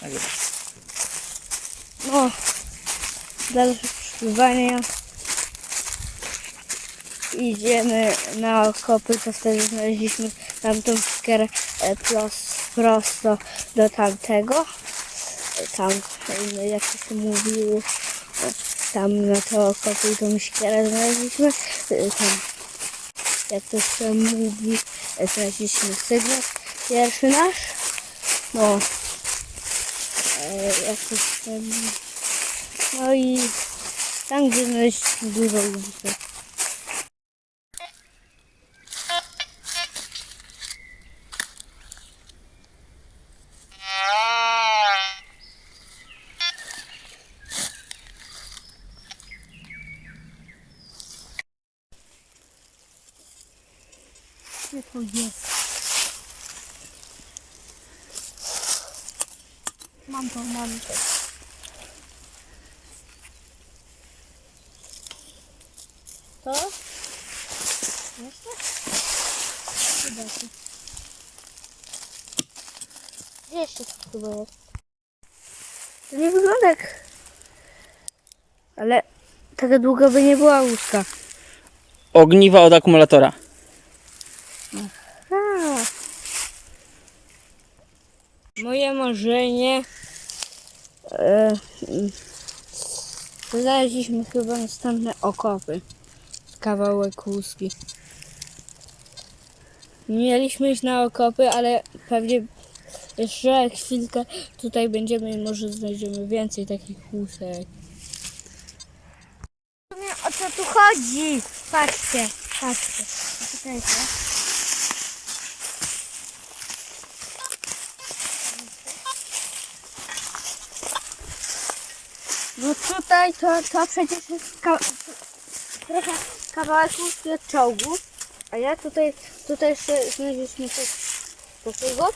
Tak jest. No, dalsze poszukiwania. Idziemy na okopy, to wtedy znaleźliśmy tamtą skierę e, prosto do tamtego. Tam, no, jak się mówiło, e, tam na to okopy i tą skierę znaleźliśmy. E, tam, jak to się mówi, znaleźliśmy sygnał pierwszy nasz. No, e, jak to się mówi. No i tam, gdzie znaleźliśmy dużo ludzi. To jest? Mam to, mam to. To? Jeszcze? Chyba to. Gdzie jeszcze to chyba jest? To nie wygląda jak... Ale taka długa by nie była łuska. Ogniwa od akumulatora. Moje marzenie. E, mm, znaleźliśmy chyba następne okopy. Z kawałek łuski. Mieliśmy iść na okopy, ale pewnie jeszcze chwilkę tutaj będziemy i może znajdziemy więcej takich łusek. O co tu chodzi? Patrzcie, patrzcie. Czekajcie. No tutaj to, to przecież jest ka- trochę kawałek od czołgu, a ja tutaj, tutaj jeszcze znaleźliśmy coś takiego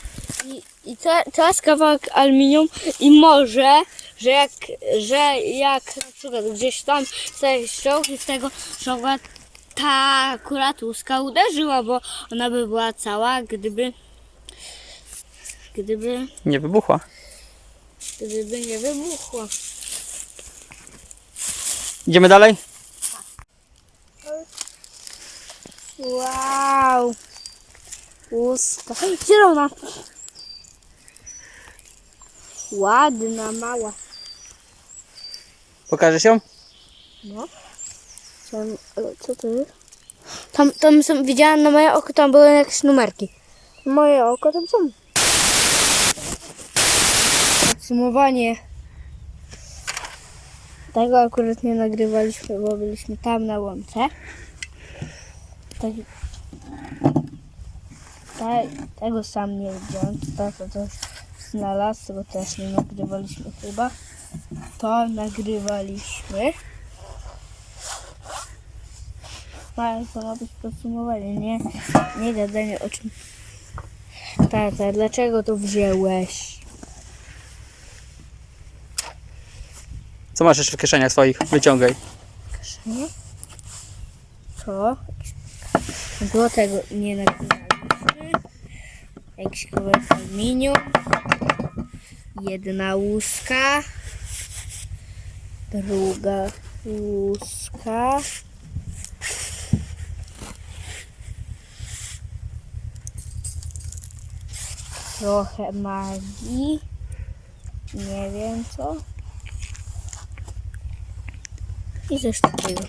i, i to, to jest kawałek aluminium i może, że jak, że jak na przykład gdzieś tam coś czołg i z tego czołga ta akurat łuska uderzyła, bo ona by była cała, gdyby gdyby, Nie wybuchła. gdyby nie wybuchła. Idziemy dalej? Wow. Łuska. Zielona. Ładna, mała. Pokażesz ją? No. Ale co to jest? Tam, tam są, widziałam na moje oko, tam były jakieś numerki. Moje oko tam są. Podsumowanie. Tego akurat nie nagrywaliśmy, bo byliśmy tam na łące. Tak, te, tego sam nie widziałem. To, to coś znalazł, tego też nie nagrywaliśmy chyba. To nagrywaliśmy. No, Ale to ma być podsumowanie, nie, nie gadanie o czym. Tata, dlaczego to wziąłeś? Co masz jeszcze w kieszeniach swoich? Wyciągaj. Nie? Co? Było tego nie nagrywaliśmy. Jakiś kawałek aluminium. Jedna łuska. Druga łuska. Trochę magii. Nie wiem co. I coś takiego.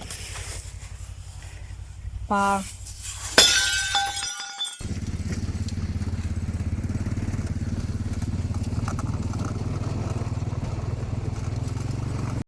Pa.